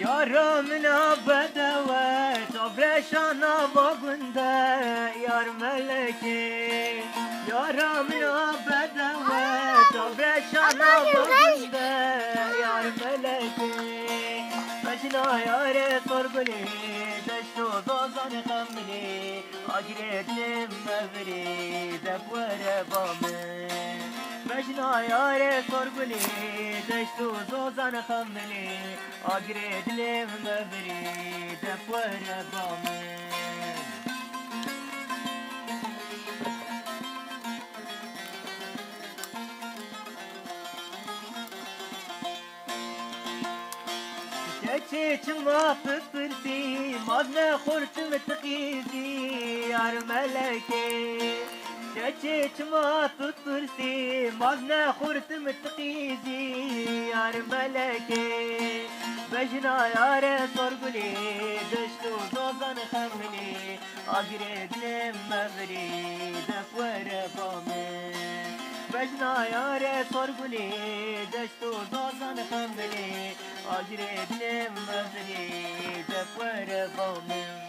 Yarımla bedevet Abreşana babında Yar meleki. Yarımla bedevet Abreşana babında Yar meleki. Mecna yare sorguli Deştu dozan kamli Agredlim mevri Mecna yare sorguli Deştu dozan kamli Agredlim mevri Dekwere bamı Çeçim vafık pırti Mazne khurtum tqizi Yar meleke Çeçim vafık pırti Mazne khurtum tqizi Yar meleke Bejna yare sorguli Dıştu zozan khamli Agredlim mevri Dekwere bame Bejna yare sorguli Dıştu zozan khamli Agredlim mevri Dekwere bame